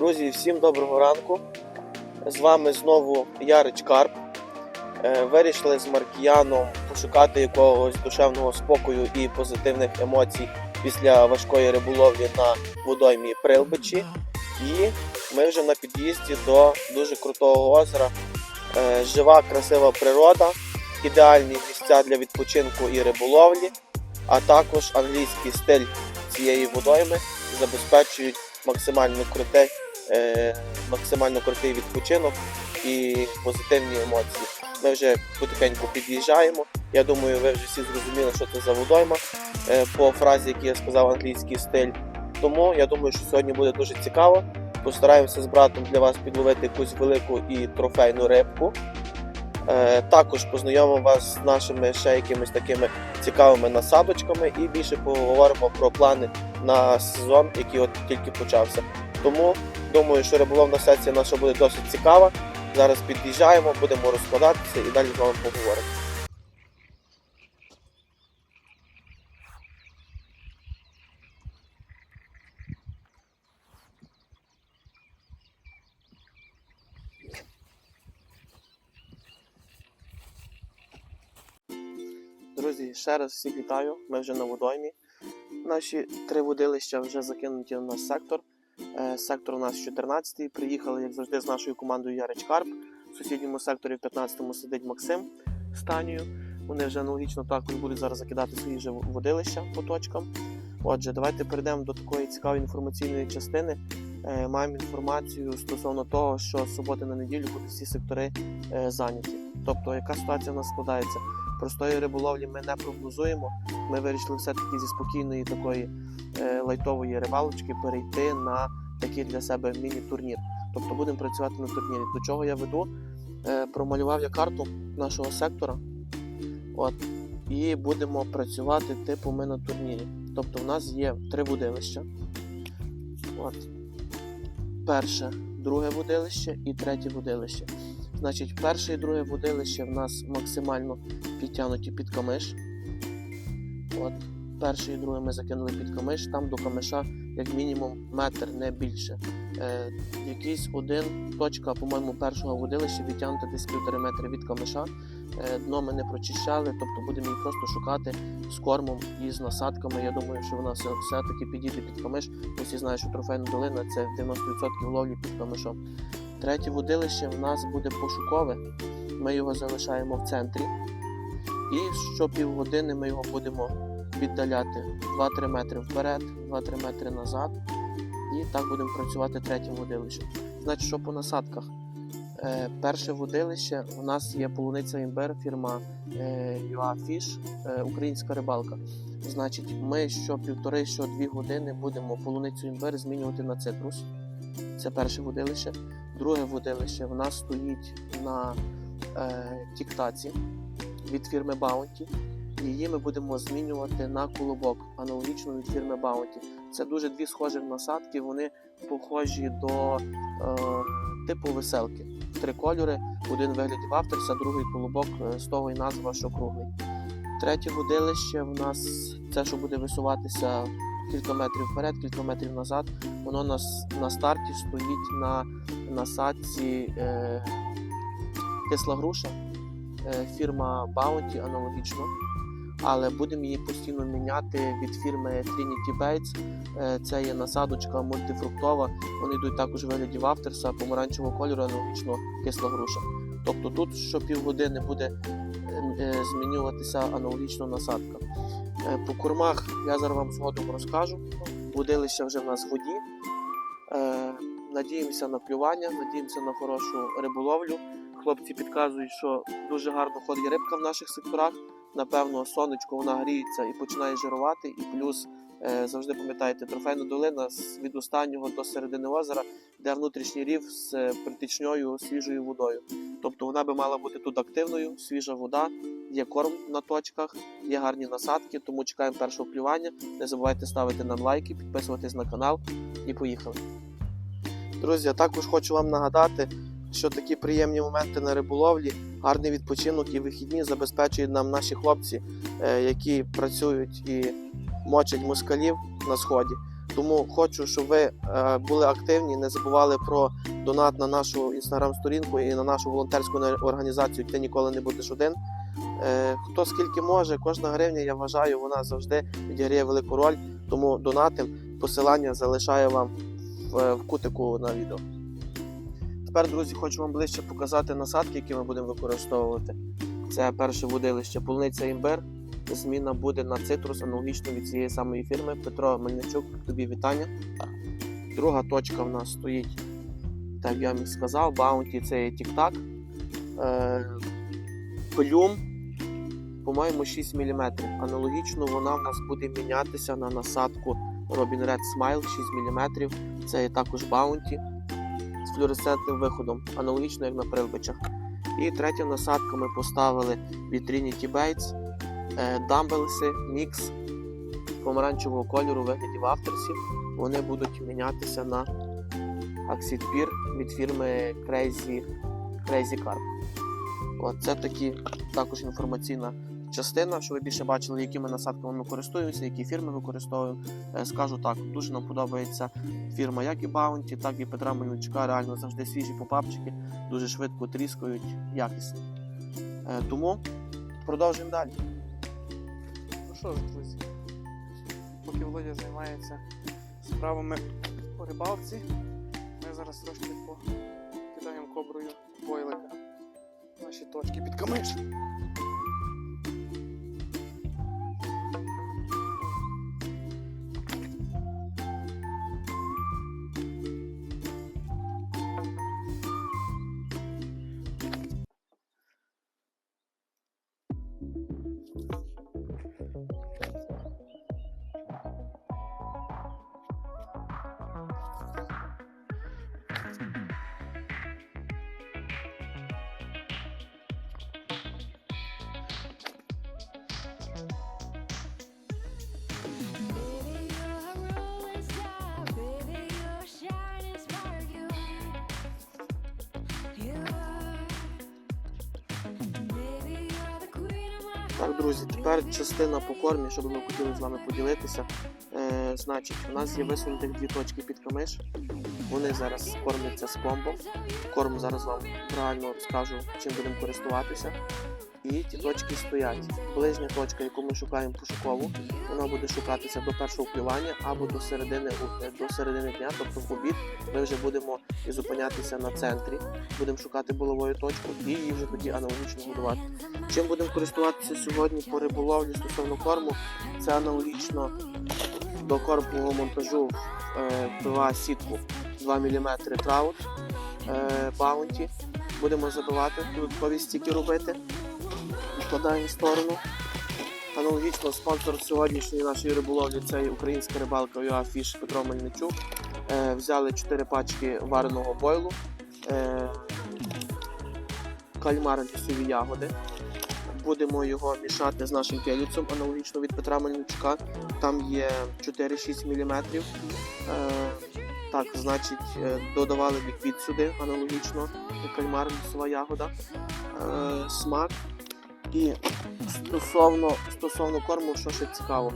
Друзі, всім доброго ранку. З вами знову Ярич Карп. Е, Вирішили з Маркіяном пошукати якогось душевного спокою і позитивних емоцій після важкої риболовлі на водоймі Прилбичі. І ми вже на під'їзді до дуже крутого озера. Е, Жива, красива природа, ідеальні місця для відпочинку і риболовлі, а також англійський стиль цієї водойми забезпечують максимально крутий, е, максимально крутий відпочинок і позитивні емоції. Ми вже потихеньку під'їжджаємо. Я думаю, ви вже всі зрозуміли, що це за водойма е, по фразі, яку я сказав, англійський стиль. Тому я думаю, що сьогодні буде дуже цікаво. Постараємося з братом для вас підловити якусь велику і трофейну рибку. Е, Також познайомимо вас з нашими ще якимись такими цікавими насадочками і більше поговоримо про плани на сезон, який от тільки почався. Тому думаю, що риболовна сесія наша буде досить цікава. Зараз під'їжджаємо, будемо розкладатися і далі з вами поговоримо. Друзі, ще раз всіх вітаю. Ми вже на водоймі. Наші три водилища вже закинуті на наш сектор. Е, Сектор у нас 14-й. Приїхали, як завжди, з нашою командою Ярич Карп. В сусідньому секторі в 15-му сидить Максим з Танією. Вони вже аналогічно також будуть зараз закидати свої же водилища по точкам. Отже, давайте перейдемо до такої цікавої інформаційної частини. Е, Маємо інформацію стосовно того, що з суботи на неділю будуть всі сектори е, зайняті. Тобто, яка ситуація в нас складається? Простої риболовлі ми не прогнозуємо. Ми вирішили все-таки зі спокійної такої е, лайтової рибалочки перейти на такий для себе міні-турнір. Тобто будемо працювати на турнірі. До чого я веду? Е, промалював я карту нашого сектора. От. І будемо працювати типу ми на турнірі. Тобто в нас є три водилища. От. Перше, друге водилище і третє водилище. Значить, перше і друге водилище в нас максимально підтягнуті під камиш. От. Перше і друге ми закинули під камиш, там до камиша як мінімум метр, не більше. Е, якийсь один точка, по-моєму, першого водилища відтягнута десь півтори метри від камиша. Е, дно ми не прочищали, тобто будемо її просто шукати з кормом і з насадками. Я думаю, що вона все, все-таки підійде під камиш. Всі знають, що трофейна долина це 90% ловлі під камишом. Третє водилище в нас буде пошукове. Ми його залишаємо в центрі. І що півгодини ми його будемо віддаляти 2-3 метри вперед, 2-3 метри назад. І так будемо працювати третім водилищем. Значить, що по насадках? Е, перше водилище у нас є полуниця імбер, фірма е, UA е, українська рибалка. Значить, ми що півтори, що дві години будемо полуницю імбер змінювати на цитрус. Це перше водилище. Друге водилище в нас стоїть на е, тіктаці від фірми Bounty. Її ми будемо змінювати на колобок, аналогічно від фірми Bounty. Це дуже дві схожі насадки, вони похожі до е, типу веселки. Три кольори, один вигляді вафтерса, другий колобок е, з того і назва, що круглий. Третє водилище в нас це, що буде висуватися кілька метрів вперед, кілька метрів назад. Воно на, на старті стоїть на насадці е, кисла груша, е, фірма Bounty аналогічно. Але будемо її постійно міняти від фірми Trinity Bates. Е, Це є насадочка мультифруктова. Вони йдуть також вигляді вафтерса, помаранчевого кольору, аналогічно кисла груша. Тобто тут що півгодини буде змінюватися аналогічно насадка. Е, По кормах я зараз вам згодом розкажу. Будилися вже в нас в воді. Е, Надіємося на плювання, надіємося на хорошу риболовлю. Хлопці підказують, що дуже гарно ходить рибка в наших секторах. Напевно, сонечко вона гріється і починає жирувати. І плюс е, завжди пам'ятайте, трофейна долина від останнього до середини озера, де внутрішній рів з е, притічною свіжою водою. Тобто вона би мала бути тут активною, свіжа вода, є корм на точках, є гарні насадки, тому чекаємо першого клювання. Не забувайте ставити нам лайки, підписуватись на канал і поїхали. Друзі, я також хочу вам нагадати, що такі приємні моменти на риболовлі, гарний відпочинок і вихідні забезпечують нам наші хлопці, е, які працюють і мочать москалів на сході. Тому хочу, щоб ви е, були активні, не забували про донат на нашу інстаграм-сторінку і на нашу волонтерську організацію Ти ніколи не будеш один. Е, Хто скільки може, кожна гривня, я вважаю, вона завжди відіграє велику роль. Тому донатим посилання залишаю вам в, в кутику на відео. Тепер, друзі, хочу вам ближче показати насадки, які ми будемо використовувати. Це перше водилище полуниця імбир. Зміна буде на цитрус, аналогічно від цієї самої фірми. Петро Мельничук, тобі вітання. Друга точка в нас стоїть, так я вам і сказав, Баунті це є тік-так. Е, Плюм, по-моєму, 6 мм. Аналогічно вона в нас буде мінятися на насадку Robin Red Smile 6 мм. Це є також Bounty з флюоресцентним виходом, аналогічно як на прилбичах. І третя насадка ми поставили від Trinity Bates, е, дамбелси, мікс помаранчевого кольору у вигляді вафтерсів. Вони будуть мінятися на Peer від фірми Crazy, Crazy Carp. От це такі також інформаційна частина, щоб ви більше бачили, якими насадками ми користуємося, які фірми використовуємо. Е, Скажу так, дуже нам подобається фірма як і Bounty, так і Петра Мельничука. Реально завжди свіжі попапчики, дуже швидко тріскають, якісні. Е, Тому продовжуємо далі. Що ж, друзі, поки Володя займається справами по рибалці, ми зараз трошки покидаємо коброю бойлика наші точки під камиш. Так, друзі, тепер частина по кормі, що би ми хотіли з вами поділитися. Е, значить, у нас є висунутих дві точки під камиш. Вони зараз кормляться з комбо. Корм зараз вам реально розкажу, чим будемо користуватися. І ті точки стоять. Ближня точка, яку ми шукаємо пошукову, вона буде шукатися до першого клювання або до середини, е, до середини дня, тобто в обід. Ми вже будемо і зупинятися на центрі, будемо шукати буловою точку і її вже тоді аналогічно годувати. Чим будемо користуватися сьогодні по риболовлі стосовно корму, це аналогічно до кормового монтажу в е, сітку 2 мм траут е, баунті. Будемо забивати, додаткові стіки робити. Вкладаємо в сторону. Аналогічно спонсор сьогоднішньої нашої риболовлі це українська рибалка Fish Петро Мельничук. Е, взяли 4 пачки вареного бойлу, е, кальмар лісові ягоди. Будемо його мішати з нашим келюцем, аналогічно від Петра Мельничука. Там є 4-6 мм. Е, так, значить, е, додавали ліквід сюди, аналогічно, кальмар, лісова ягода, е, смак. І стосовно, стосовно корму, що ще цікаво,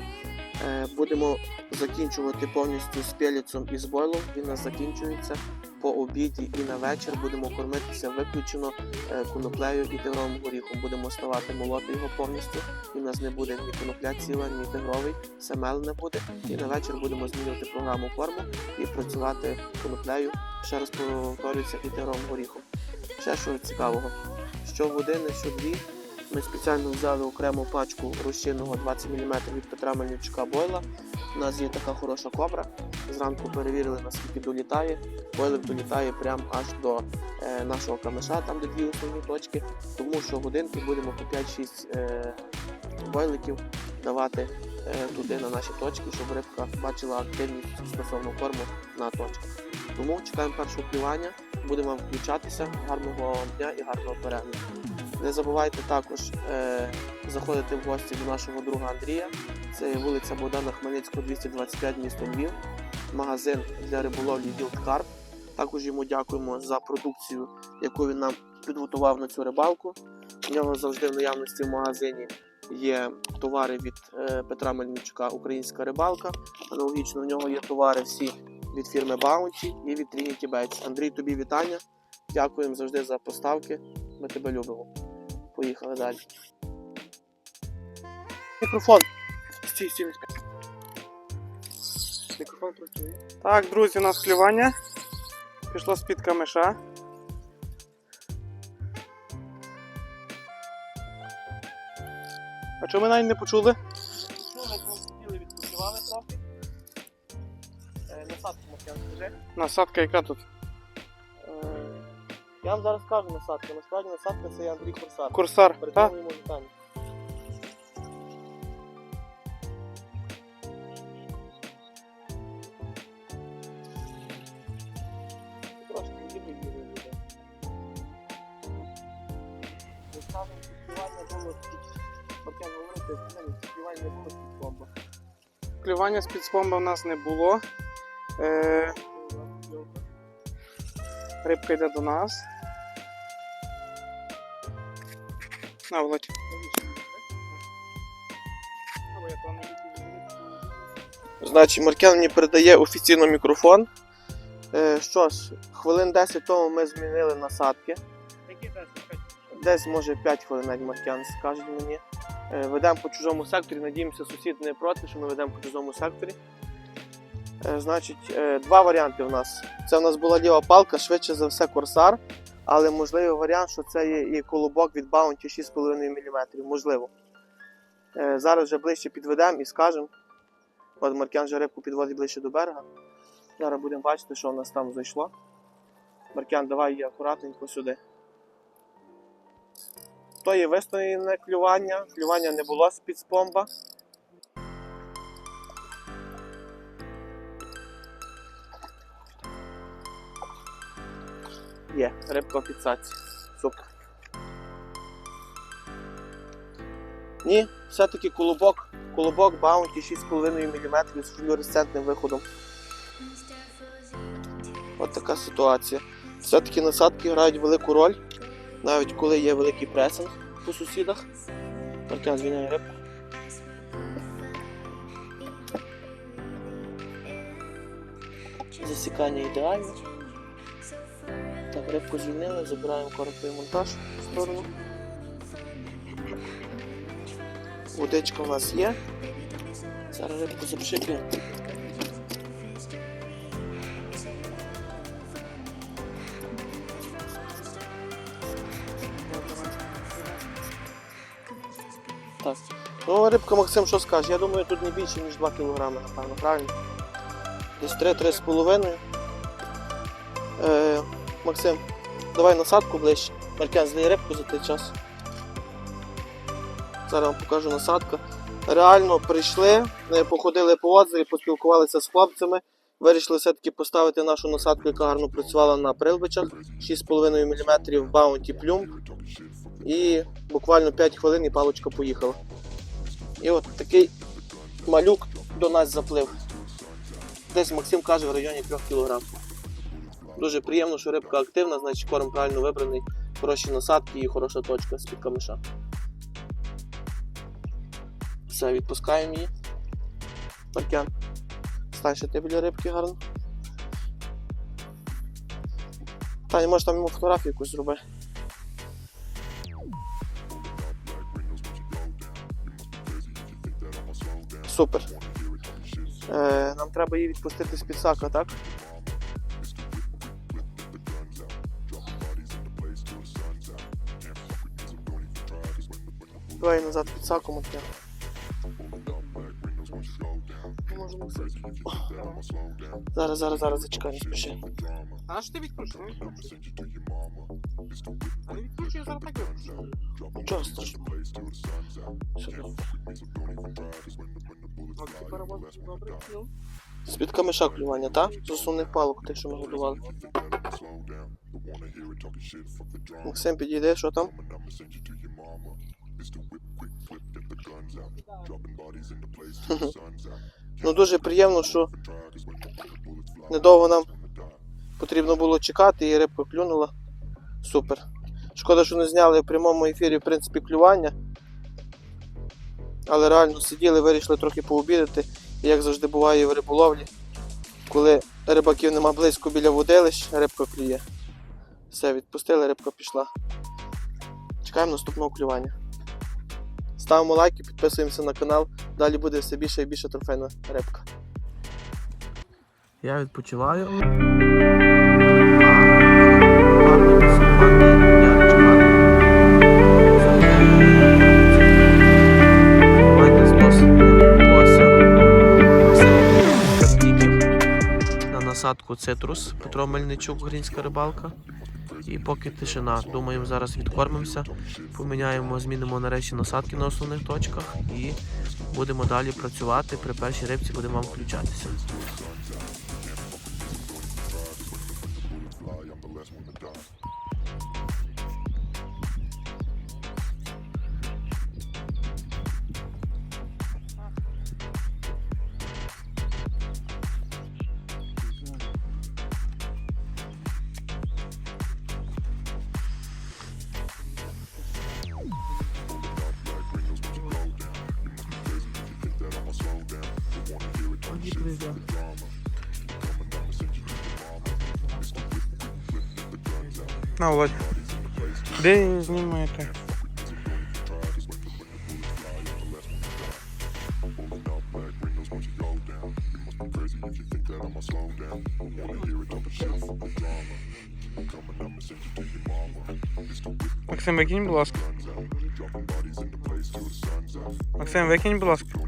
е, будемо закінчувати повністю з пеліцом і з бойлом. Він у нас закінчується по обіді і на вечір. Будемо кормитися виключено е, коноплею і тигровим горіхом. Будемо ставати молоти його повністю. І в нас не буде ні конопля ціла, ні тигровий, все мелене буде. І на вечір будемо змінювати програму корму і працювати коноплею. Ще раз повторюється і тигровим горіхом. Ще що цікавого, що години, що дві. Ми спеціально взяли окрему пачку розчинного 20 мм від Петра Мельничука бойла. У нас є така хороша кобра. Зранку перевірили, наскільки долітає. Бойлик долітає прямо аж до е, нашого камеша, там де дві основні точки. Тому що годинки будемо по 5-6 е, бойликів давати е, туди на наші точки, щоб рибка бачила активність стосовно корму на точках. Тому чекаємо першого клювання, будемо включатися. Гарного дня і гарного перегляду. Не забувайте також е, заходити в гості до нашого друга Андрія. Це вулиця Богдана Хмельницького, 225, місто Львів. Магазин для риболовлі Wild Carp. Також йому дякуємо за продукцію, яку він нам підготував на цю рибалку. У нього завжди в наявності в магазині є товари від е, Петра Мельничука Українська рибалка. Аналогічно в нього є товари всі від фірми Bounty і від Trinity Baits. Андрій, тобі вітання. Дякуємо завжди за поставки. Ми тебе любимо. Поїхали далі. Мікрофон. Стій, стій, стій. Мікрофон працює. Так, друзі, у нас клювання. Пішло з-під камеша. А чого ми навіть не почули? Ну, ми сиділи, відпочивали трохи. Е, Насадку Маркян, скажи. Насадка яка тут? Я вам зараз скажу насадку. Насправді насадка це Андрій. Курсар. Так? Передаємо йому вітання. Клювання з під спомба в нас не було. Е, рибка йде до нас. На, Володь. Значить, Маркян мені передає офіційно мікрофон. Е, що ж, хвилин 10 тому ми змінили насадки. Десь може 5 хвилин навіть Маркян скаже мені. Е, ведемо по чужому секторі. Надіємося, сусід не проти, що ми ведемо по чужому секторі. Е, значить, е, два варіанти в нас. Це в нас була ліва палка, швидше за все корсар, але можливий варіант, що це є і колобок від Bounty 6,5 мм. Можливо. Е, зараз вже ближче підведемо і скажемо. От Маркян вже рибку підводить ближче до берега. Зараз будемо бачити, що в нас там зайшло. Маркян, давай її акуратненько сюди. То є вистояне клювання. Клювання не було з-під спомба. Є, рибка в підсадці. Супер. Ні, все-таки колобок. Колобок Bounty 6,5 мм з флюоресцентним виходом. От така ситуація. Все-таки насадки грають велику роль, навіть коли є великий пресинг по сусідах. Маркян звільняє рибку. Засікання ідеальне. Так, рибку звільнили, забираємо короткий монтаж в сторону. Водичка у нас є. Зараз рибку запшиплюємо. Так. Ну, рибка Максим, що скаже? Я думаю, тут не більше, ніж 2 кг, напевно, правильно? Десь 3-3,5. Максим, давай насадку ближче. Маркян, злий рибку за той час. Зараз вам покажу насадку. Реально прийшли, е, походили по озері, поспілкувалися з хлопцями. Вирішили все-таки поставити нашу насадку, яка гарно працювала на прилбичах. 6,5 мм Bounty Plumb. І буквально 5 хвилин і паличка поїхала. І от такий малюк до нас заплив. Десь Максим каже в районі 3 кг. Дуже приємно, що рибка активна, значить корм правильно вибраний, хороші насадки і хороша точка з-під камиша. Все, відпускаємо її. Паркян. Стань ти біля рибки гарно. Таня, може там йому фотографію якусь зроби. Супер. Е, нам треба її відпустити з підсака, так? Давай назад підсаку мотня. Зараз, зараз, зараз зачекай, не спіши. А що ти відкручуєш. А не відкручуєш, я зараз так виключу. Нічого страшного. Все добре. А ти переводиш добре? Ну. З-під камиша клювання, так? З основних палок, тих, що ми годували. Максим, підійде, що там? Ну дуже приємно, що недовго нам потрібно було чекати і рибка клюнула. Супер. Шкода, що не зняли в прямому ефірі в принципі клювання. Але реально сиділи, вирішили трохи пообідати. І як завжди буває в риболовлі, коли рибаків нема близько біля водилищ, рибка клює. Все, відпустили, рибка пішла. Чекаємо наступного клювання. Ставимо лайки, підписуємося на канал. Далі буде все більше і більше трофейна рибка. Я відпочиваю. Насадку цитрус, Петро Мельничук, Грінська рибалка. І поки тишина. Думаємо, зараз відкормимося, поміняємо, змінимо нарешті насадки на основних точках і будемо далі працювати. При першій рибці будемо вам включатися. На, Володь. Де знімаєте? Максим, викинь, будь ласка. Максим, викинь, будь ласка.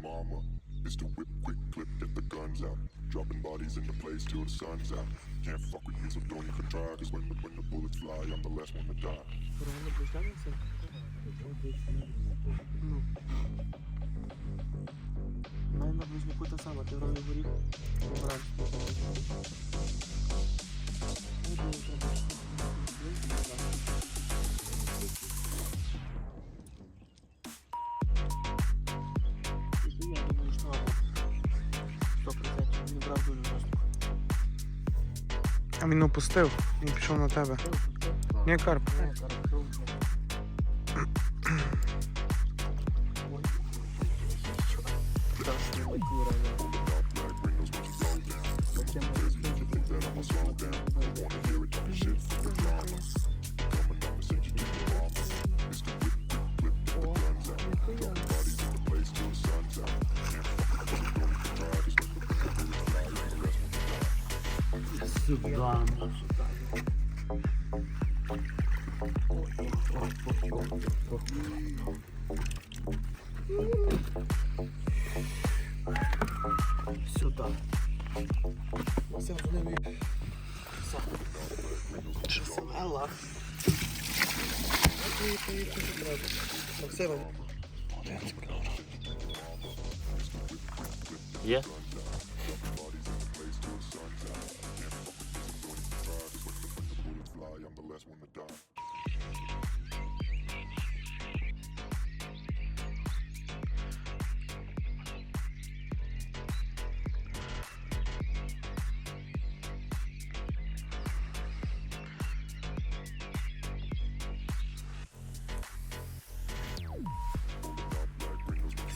send you to your mama. It's the whip, quick clip, get the guns out. Dropping bodies in the place till the sun's out. Can't fuck with me, so don't even try. Cause when, when the bullets fly, I'm the last one to die. Має на ближнику те саме, ти вроді горіх. А Він опустив, він пішов на тебе. Ні, карп. Сюди.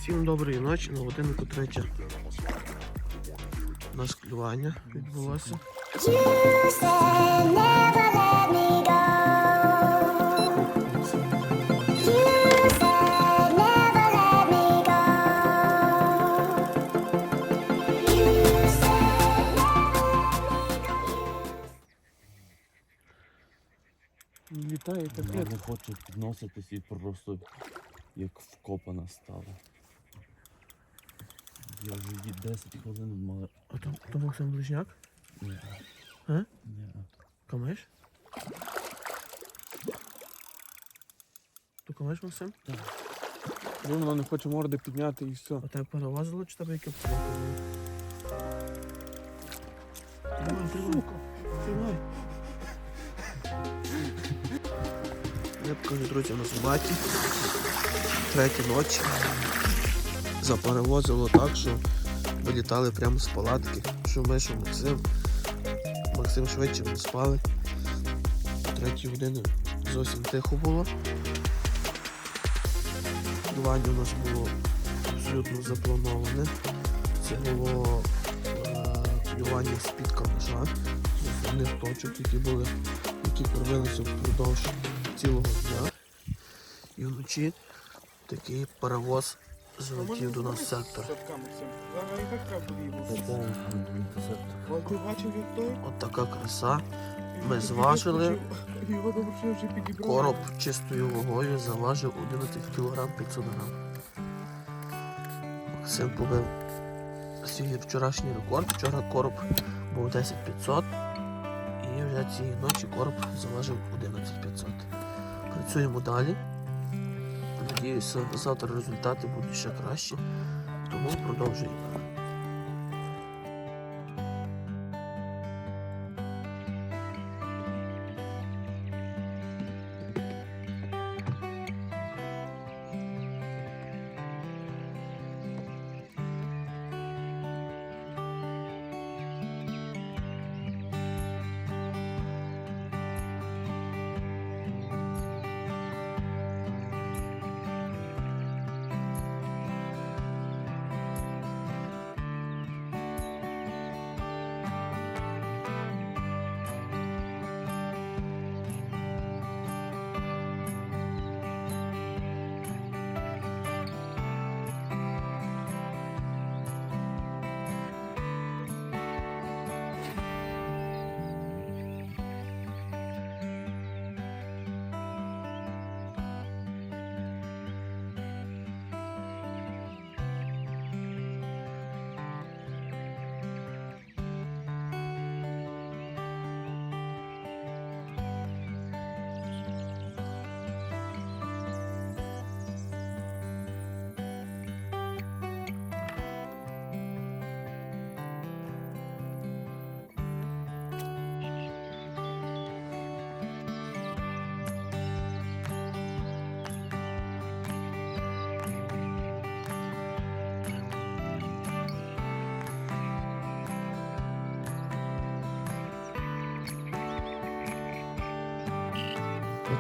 Всім доброї ночі, на годинку третя. У нас клювання відбулося. Літає Я не хочу підноситись і просто як вкопана стала. Я вже її 10 хвилин мала. А то, то Максим Ближняк? Ні. А? Ні. Камеш? То камеш, Максим? Він вона не хоче морди підняти і все. А тебе перевозило чи тебе яке було? Тримай. Рибка вже, друзі, на собаці. Третя ночі. Заперевозило так, що вилітали прямо з палатки. Що ми, що Максим. Максим швидше ми спали. Третій години зовсім тихо було. Полювання у нас було абсолютно заплановане. Це було е, полювання з-під камеша, з основних точок, які були, які кормилися впродовж цілого дня. І вночі такий паровоз залетів до нас сектор. От така краса. Ми зважили. Короб чистою вагою заважив 11 кг 500 грам. Максим побив свій вчорашній рекорд. Вчора короб був 10500 і вже цієї ночі короб заважив 11500. Працюємо далі. Надіюся, завтра результати будуть ще краще, тому продовжуємо.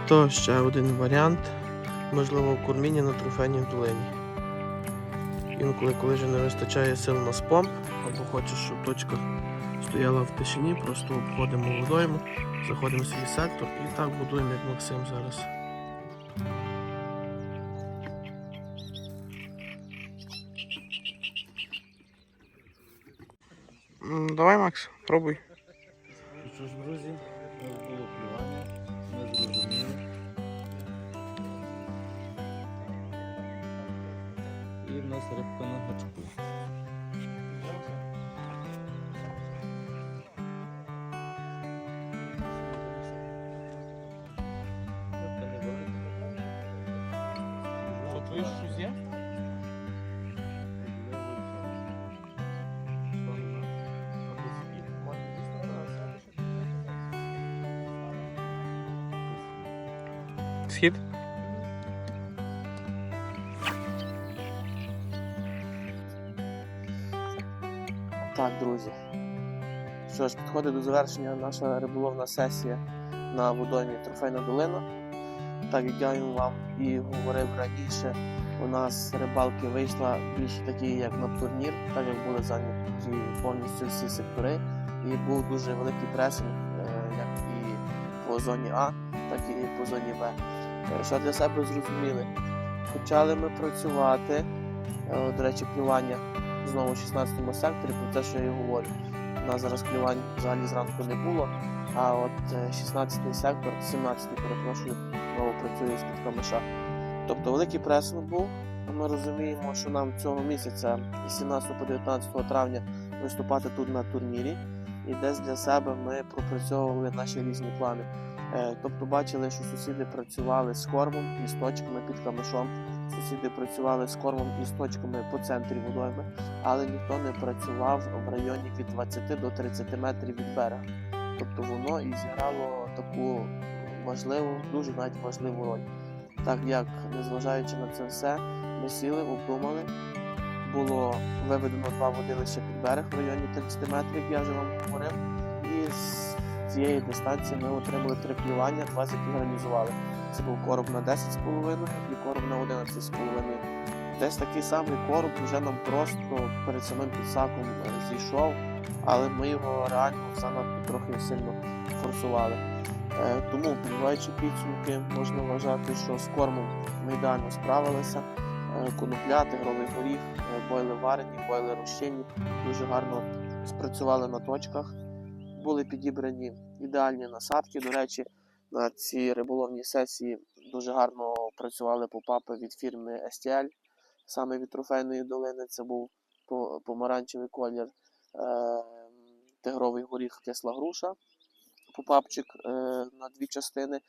То ще один варіант, можливо, корміння на трофейній долині. Інколи, коли вже не вистачає сил на спомп, або хочеш, щоб точка стояла в тишині, просто обходимо водойму, заходимо в свій сектор і так будуємо, як Максим зараз. Давай, Макс, пробуй. Ну Що ж, друзі, нас рибка на гачку. Рибка невелика. Що, твоє щось є? Схід? Так, друзі. Що ж, підходить до завершення наша риболовна сесія на водоймі Трофейна долина. Так як я вам і говорив раніше, у нас рибалки вийшла більш такі, як на турнір, так як були зайняті повністю всі сектори. І був дуже великий пресинг, е, як і по зоні А, так і по зоні Б. Е, Що для себе зрозуміли? Почали ми працювати, е, до речі, клювання знову в 16 секторі, про те, що я і говорю. У нас зараз клювань взагалі зранку не було, а от е, 16 сектор, 17-й, перепрошую, знову працює з-під камеша. Тобто великий пресинг був. Ми розуміємо, що нам цього місяця, з 17 по 19 травня, виступати тут на турнірі. І десь для себе ми пропрацьовували наші різні плани. Е, Тобто бачили, що сусіди працювали з кормом і з точками під камешом. Сусіди працювали з кормом і з точками по центрі водойми, але ніхто не працював в районі від 20 до 30 метрів від берега. Тобто воно і зіграло таку важливу, дуже навіть важливу роль. Так як, незважаючи на це все, ми сіли, обдумали, було виведено два водилища під берег в районі 30 метрів, як я вже вам говорив. І з цієї дистанції ми отримали три клювання, два з яких реалізували. Це був короб на 10,5 і короб на 11,5. Десь такий самий короб вже нам просто перед самим підсаком е, зійшов, але ми його реально занадто трохи сильно форсували. Е, Тому, підбиваючи підсумки, можна вважати, що з кормом ми ідеально справилися. Е, Конопля, тигровий горіх, бойли варені, бойли розчинні дуже гарно спрацювали на точках. Були підібрані ідеальні насадки. До речі, на цій риболовній сесії дуже гарно працювали попапи від фірми STL, саме від трофейної долини. Це був помаранчевий колір, е, тигровий горіх, кисла груша, попапчик е, на дві частини.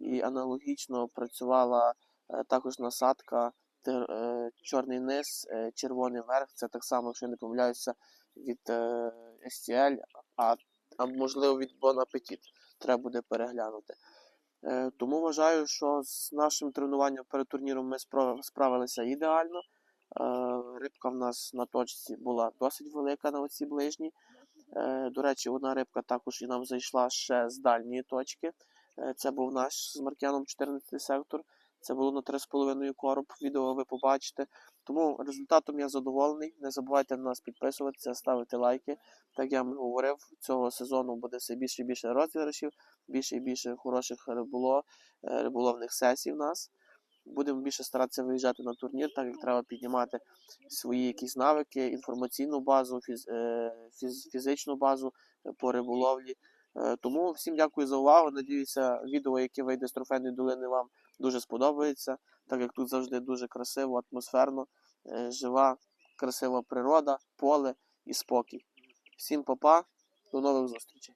І аналогічно працювала е, також насадка тир- е, чорний низ, е, червоний верх. Це так само, якщо не помиляюся, від е, STL, а, а можливо від Bon Appetit. Треба буде переглянути. Е, Тому вважаю, що з нашим тренуванням перед турніром ми справилися ідеально. Е, Рибка в нас на точці була досить велика на оцій ближній. Е, До речі, одна рибка також і нам зайшла ще з дальньої точки. Це був наш з Маркіаном 14 сектор. Це було на 3,5 короб. Відео ви побачите. Тому результатом я задоволений. Не забувайте на нас підписуватися, ставити лайки. Так я вам говорив, цього сезону буде все більше і більше розіграшів, більше і більше хороших риболов, е, риболовних сесій в нас. Будемо більше старатися виїжджати на турнір, так як треба піднімати свої якісь навики, інформаційну базу, фіз, е, фіз, фізичну базу е, по риболовлі. Тому всім дякую за увагу. Надіюся, відео, яке вийде з трофейної долини, вам дуже сподобається, так як тут завжди дуже красиво, атмосферно, е, жива, красива природа, поле і спокій. Всім па-па, до нових зустрічей.